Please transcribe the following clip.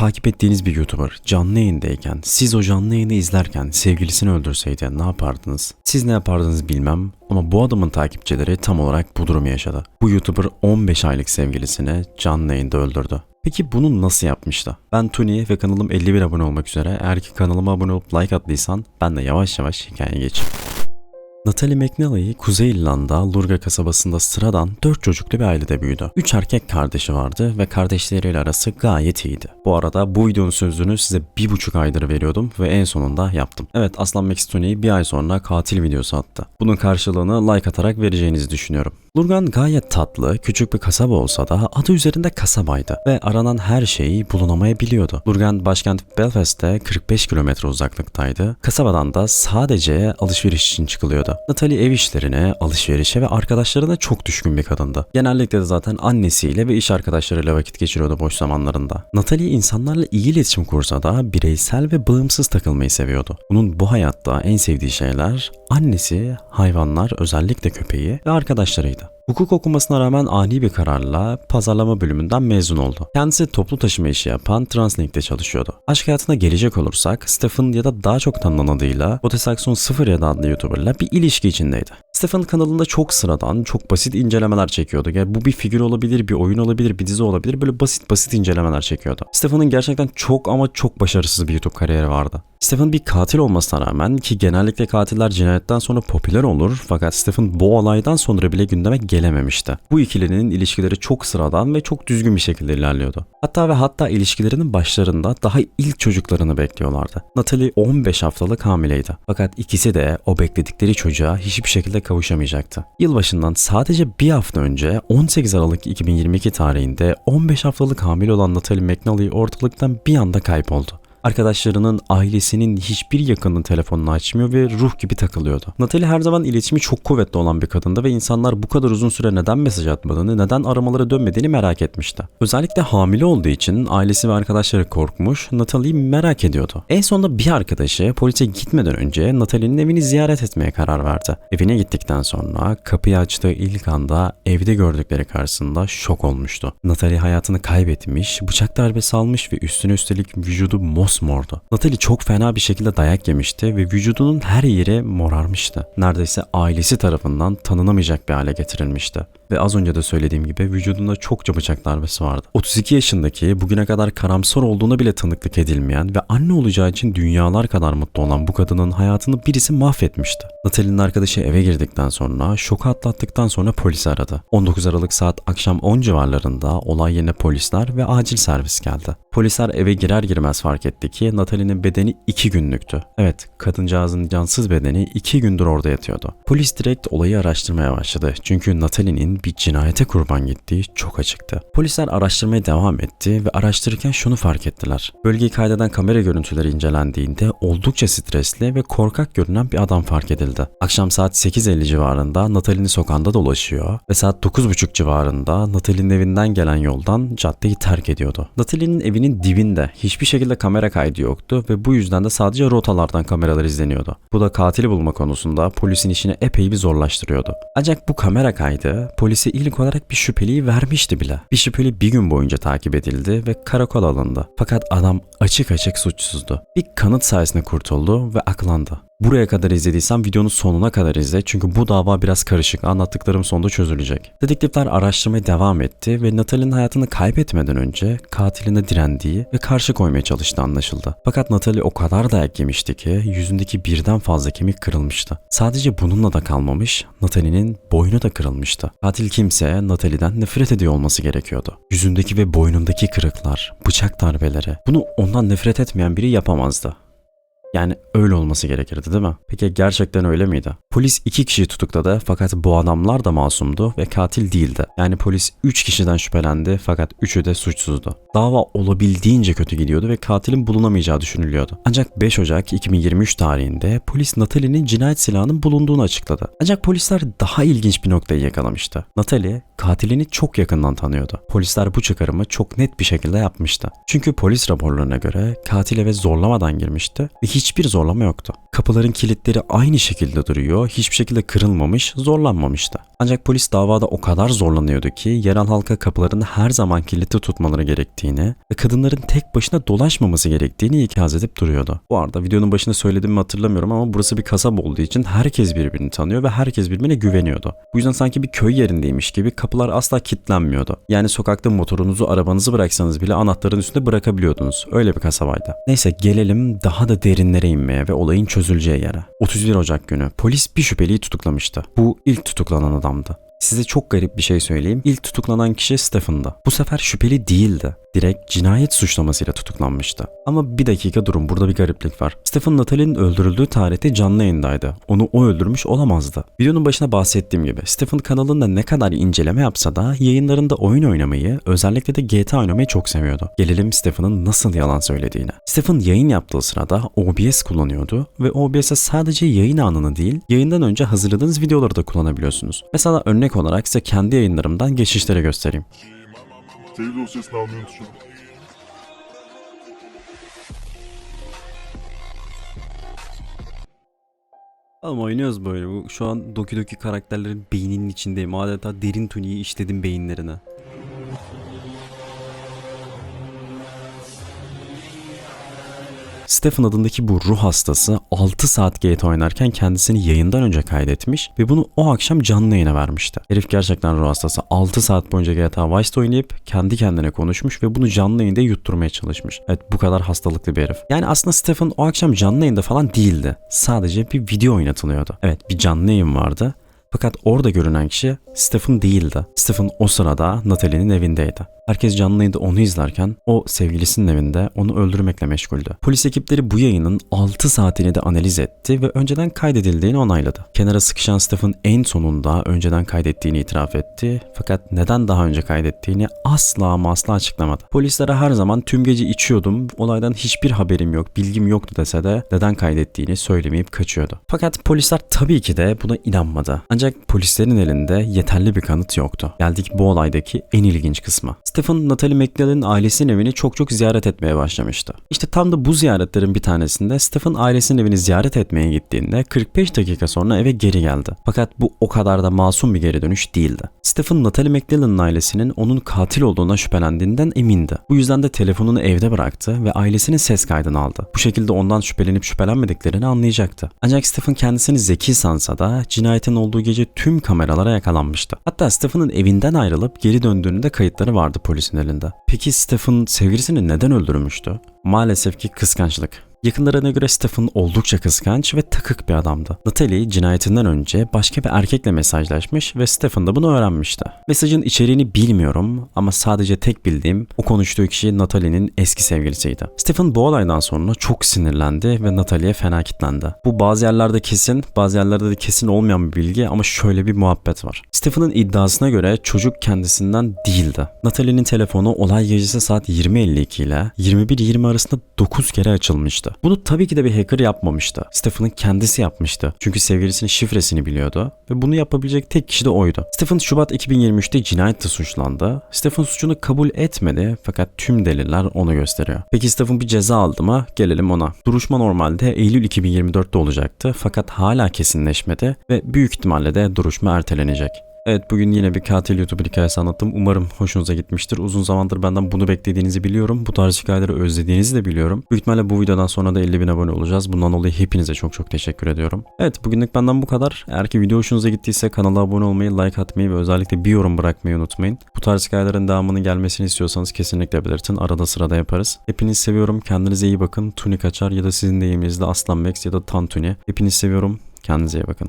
takip ettiğiniz bir YouTuber canlı yayındayken siz o canlı yayını izlerken sevgilisini öldürseydi ne yapardınız? Siz ne yapardınız bilmem ama bu adamın takipçileri tam olarak bu durumu yaşadı. Bu YouTuber 15 aylık sevgilisini canlı yayında öldürdü. Peki bunu nasıl yapmıştı? Ben Tuni ve kanalım 51 abone olmak üzere. Eğer ki kanalıma abone olup like attıysan ben de yavaş yavaş hikayeye geçeyim. Natalie McNally, Kuzey İrlanda, Lurga kasabasında sıradan 4 çocuklu bir ailede büyüdü. 3 erkek kardeşi vardı ve kardeşleriyle arası gayet iyiydi. Bu arada bu videonun sözünü size bir buçuk aydır veriyordum ve en sonunda yaptım. Evet Aslan Max bir ay sonra katil videosu attı. Bunun karşılığını like atarak vereceğinizi düşünüyorum. Lurgan gayet tatlı, küçük bir kasaba olsa da adı üzerinde kasabaydı ve aranan her şeyi bulunamayabiliyordu. Lurgan başkent Belfast'te 45 kilometre uzaklıktaydı. Kasabadan da sadece alışveriş için çıkılıyordu. Natalie ev işlerine, alışverişe ve arkadaşlarına çok düşkün bir kadındı. Genellikle de zaten annesiyle ve iş arkadaşlarıyla vakit geçiriyordu boş zamanlarında. Natalie insanlarla iyi iletişim kursa da bireysel ve bağımsız takılmayı seviyordu. Bunun bu hayatta en sevdiği şeyler annesi, hayvanlar özellikle köpeği ve arkadaşlarıydı. это. Hukuk okumasına rağmen ani bir kararla pazarlama bölümünden mezun oldu. Kendisi toplu taşıma işi yapan Translink'te çalışıyordu. Aşk hayatına gelecek olursak Stephen ya da daha çok tanınan adıyla Botesaxon 07 adlı YouTuber'la bir ilişki içindeydi. Stephen kanalında çok sıradan, çok basit incelemeler çekiyordu. Yani bu bir figür olabilir, bir oyun olabilir, bir dizi olabilir. Böyle basit basit incelemeler çekiyordu. Stephen'ın gerçekten çok ama çok başarısız bir YouTube kariyeri vardı. Stephen bir katil olmasına rağmen ki genellikle katiller cinayetten sonra popüler olur fakat Stephen bu olaydan sonra bile gündeme gelememişti. Bu ikilinin ilişkileri çok sıradan ve çok düzgün bir şekilde ilerliyordu. Hatta ve hatta ilişkilerinin başlarında daha ilk çocuklarını bekliyorlardı. Natalie 15 haftalık hamileydi. Fakat ikisi de o bekledikleri çocuğa hiçbir şekilde kavuşamayacaktı. Yılbaşından sadece bir hafta önce 18 Aralık 2022 tarihinde 15 haftalık hamile olan Natalie McNally ortalıktan bir anda kayboldu. Arkadaşlarının, ailesinin hiçbir yakının telefonunu açmıyor ve ruh gibi takılıyordu. Natalie her zaman iletişimi çok kuvvetli olan bir kadındı ve insanlar bu kadar uzun süre neden mesaj atmadığını, neden aramalara dönmediğini merak etmişti. Özellikle hamile olduğu için ailesi ve arkadaşları korkmuş, Natalie'yi merak ediyordu. En sonunda bir arkadaşı polise gitmeden önce Natalie'nin evini ziyaret etmeye karar verdi. Evine gittikten sonra kapıyı açtığı ilk anda evde gördükleri karşısında şok olmuştu. Natalie hayatını kaybetmiş, bıçak darbesi almış ve üstüne üstelik vücudu mosmordu. Natalie çok fena bir şekilde dayak yemişti ve vücudunun her yeri morarmıştı. Neredeyse ailesi tarafından tanınamayacak bir hale getirilmişti. Ve az önce de söylediğim gibi vücudunda çokça bıçak darbesi vardı. 32 yaşındaki bugüne kadar karamsar olduğuna bile tanıklık edilmeyen ve anne olacağı için dünyalar kadar mutlu olan bu kadının hayatını birisi mahvetmişti. Natalie'nin arkadaşı eve girdikten sonra şoku atlattıktan sonra polisi aradı. 19 Aralık saat akşam 10 civarlarında olay yerine polisler ve acil servis geldi. Polisler eve girer girmez fark etti ki Natalie'nin bedeni 2 günlüktü. Evet, kadıncağızın cansız bedeni 2 gündür orada yatıyordu. Polis direkt olayı araştırmaya başladı. Çünkü Natalie'nin bir cinayete kurban gittiği çok açıktı. Polisler araştırmaya devam etti ve araştırırken şunu fark ettiler. Bölgeyi kaydeden kamera görüntüleri incelendiğinde oldukça stresli ve korkak görünen bir adam fark edildi. Akşam saat 8.50 civarında Natalie'nin sokağında dolaşıyor ve saat 9.30 civarında Natalie'nin evinden gelen yoldan caddeyi terk ediyordu. Natalie'nin evinin dibinde hiçbir şekilde kamera kaydı yoktu ve bu yüzden de sadece rotalardan kameralar izleniyordu. Bu da katili bulma konusunda polisin işini epey bir zorlaştırıyordu. Ancak bu kamera kaydı polise ilk olarak bir şüpheliyi vermişti bile. Bir şüpheli bir gün boyunca takip edildi ve karakola alındı. Fakat adam açık açık suçsuzdu. Bir kanıt sayesinde kurtuldu ve aklandı. Buraya kadar izlediysen videonun sonuna kadar izle çünkü bu dava biraz karışık. Anlattıklarım sonunda çözülecek. Dedektifler araştırmaya devam etti ve Natalie'nin hayatını kaybetmeden önce katiline direndiği ve karşı koymaya çalıştığı anlaşıldı. Fakat Natalie o kadar dayak yemişti ki yüzündeki birden fazla kemik kırılmıştı. Sadece bununla da kalmamış, Natalie'nin boynu da kırılmıştı. Katil kimse Natalie'den nefret ediyor olması gerekiyordu. Yüzündeki ve boynundaki kırıklar, bıçak darbeleri bunu ondan nefret etmeyen biri yapamazdı. Yani öyle olması gerekirdi değil mi? Peki gerçekten öyle miydi? Polis iki kişiyi tutukladı fakat bu adamlar da masumdu ve katil değildi. Yani polis 3 kişiden şüphelendi fakat üçü de suçsuzdu. Dava olabildiğince kötü gidiyordu ve katilin bulunamayacağı düşünülüyordu. Ancak 5 Ocak 2023 tarihinde polis Natalie'nin cinayet silahının bulunduğunu açıkladı. Ancak polisler daha ilginç bir noktayı yakalamıştı. Natalie katilini çok yakından tanıyordu. Polisler bu çıkarımı çok net bir şekilde yapmıştı. Çünkü polis raporlarına göre katil eve zorlamadan girmişti ve hiçbir zorlama yoktu. Kapıların kilitleri aynı şekilde duruyor. Hiçbir şekilde kırılmamış, zorlanmamıştı. Ancak polis davada o kadar zorlanıyordu ki yerel halka kapılarını her zaman kilitli tutmaları gerektiğini ve kadınların tek başına dolaşmaması gerektiğini ikaz edip duruyordu. Bu arada videonun başında söylediğimi hatırlamıyorum ama burası bir kasaba olduğu için herkes birbirini tanıyor ve herkes birbirine güveniyordu. Bu yüzden sanki bir köy yerindeymiş gibi kapılar asla kilitlenmiyordu. Yani sokakta motorunuzu, arabanızı bıraksanız bile anahtarın üstünde bırakabiliyordunuz. Öyle bir kasabaydı. Neyse gelelim daha da derinlere inmeye ve olayın çözüleceği yere. 31 Ocak günü polis bir şüpheliyi tutuklamıştı. Bu ilk tutuklanan adamdı. Size çok garip bir şey söyleyeyim. İlk tutuklanan kişi Stephen'dı. Bu sefer şüpheli değildi. Direkt cinayet suçlamasıyla tutuklanmıştı. Ama bir dakika durun burada bir gariplik var. Stephen Natalie'nin öldürüldüğü tarihte canlı yayındaydı. Onu o öldürmüş olamazdı. Videonun başına bahsettiğim gibi Stephen kanalında ne kadar inceleme yapsa da yayınlarında oyun oynamayı özellikle de GTA oynamayı çok seviyordu. Gelelim Stephen'ın nasıl yalan söylediğine. Stephen yayın yaptığı sırada OBS kullanıyordu ve OBS'e sadece yayın anını değil yayından önce hazırladığınız videoları da kullanabiliyorsunuz. Mesela örnek olarak size kendi yayınlarımdan geçişleri göstereyim. Save dosyasını almayı unutma. Ama oynuyoruz böyle. Şu an Doki Doki karakterlerin beyninin içindeyim. Adeta derin tuniği işledim beyinlerine. Stephen adındaki bu ruh hastası 6 saat GTA oynarken kendisini yayından önce kaydetmiş ve bunu o akşam canlı yayına vermişti. Herif gerçekten ruh hastası 6 saat boyunca GTA Vice'de oynayıp kendi kendine konuşmuş ve bunu canlı yayında yutturmaya çalışmış. Evet bu kadar hastalıklı bir herif. Yani aslında Stephen o akşam canlı yayında falan değildi. Sadece bir video oynatılıyordu. Evet bir canlı yayın vardı. Fakat orada görünen kişi Stephen değildi. Stephen o sırada Natalie'nin evindeydi. Herkes canlı yayında onu izlerken o sevgilisinin evinde onu öldürmekle meşguldü. Polis ekipleri bu yayının 6 saatini de analiz etti ve önceden kaydedildiğini onayladı. Kenara sıkışan Stephen en sonunda önceden kaydettiğini itiraf etti. Fakat neden daha önce kaydettiğini asla ama asla açıklamadı. Polislere her zaman tüm gece içiyordum, olaydan hiçbir haberim yok, bilgim yoktu dese de neden kaydettiğini söylemeyip kaçıyordu. Fakat polisler tabii ki de buna inanmadı. Ancak polislerin elinde yeterli bir kanıt yoktu. Geldik bu olaydaki en ilginç kısma. Stephen, Natalie McNally'nin ailesinin evini çok çok ziyaret etmeye başlamıştı. İşte tam da bu ziyaretlerin bir tanesinde Stephen ailesinin evini ziyaret etmeye gittiğinde 45 dakika sonra eve geri geldi. Fakat bu o kadar da masum bir geri dönüş değildi. Stephen, Natalie McNally'nin ailesinin onun katil olduğuna şüphelendiğinden emindi. Bu yüzden de telefonunu evde bıraktı ve ailesinin ses kaydını aldı. Bu şekilde ondan şüphelenip şüphelenmediklerini anlayacaktı. Ancak Stephen kendisini zeki sansa da cinayetin olduğu gece tüm kameralara yakalanmıştı. Hatta Stephen'ın evinden ayrılıp geri döndüğünün de kayıtları vardı polisin elinde. Peki Stephen sevgilisini neden öldürmüştü? Maalesef ki kıskançlık. Yakınlarına göre Stephen oldukça kıskanç ve takık bir adamdı. Natalie cinayetinden önce başka bir erkekle mesajlaşmış ve Stephen da bunu öğrenmişti. Mesajın içeriğini bilmiyorum ama sadece tek bildiğim o konuştuğu kişi Natalie'nin eski sevgilisiydi. Stephen bu olaydan sonra çok sinirlendi ve Natalie'ye fena kitlendi. Bu bazı yerlerde kesin, bazı yerlerde de kesin olmayan bir bilgi ama şöyle bir muhabbet var. Stephen'ın iddiasına göre çocuk kendisinden değildi. Natalie'nin telefonu olay gecesi saat 20.52 ile 21.20 arasında 9 kere açılmıştı. Bunu tabii ki de bir hacker yapmamıştı. Stephen'ın kendisi yapmıştı. Çünkü sevgilisinin şifresini biliyordu ve bunu yapabilecek tek kişi de oydu. Stephen Şubat 2023'te cinayetle suçlandı. Stephen suçunu kabul etmedi fakat tüm deliller onu gösteriyor. Peki Stephen bir ceza aldı mı? Gelelim ona. Duruşma normalde Eylül 2024'te olacaktı fakat hala kesinleşmedi ve büyük ihtimalle de duruşma ertelenecek. Evet bugün yine bir katil YouTuber hikayesi anlattım. Umarım hoşunuza gitmiştir. Uzun zamandır benden bunu beklediğinizi biliyorum. Bu tarz hikayeleri özlediğinizi de biliyorum. Büyük ihtimalle bu videodan sonra da 50 bin abone olacağız. Bundan dolayı hepinize çok çok teşekkür ediyorum. Evet bugünlük benden bu kadar. Eğer ki video hoşunuza gittiyse kanala abone olmayı, like atmayı ve özellikle bir yorum bırakmayı unutmayın. Bu tarz hikayelerin devamının gelmesini istiyorsanız kesinlikle belirtin. Arada sırada yaparız. Hepinizi seviyorum. Kendinize iyi bakın. Tuni kaçar ya da sizin deyiminizle Aslan Max ya da Tantuni. Hepinizi seviyorum. Kendinize iyi bakın.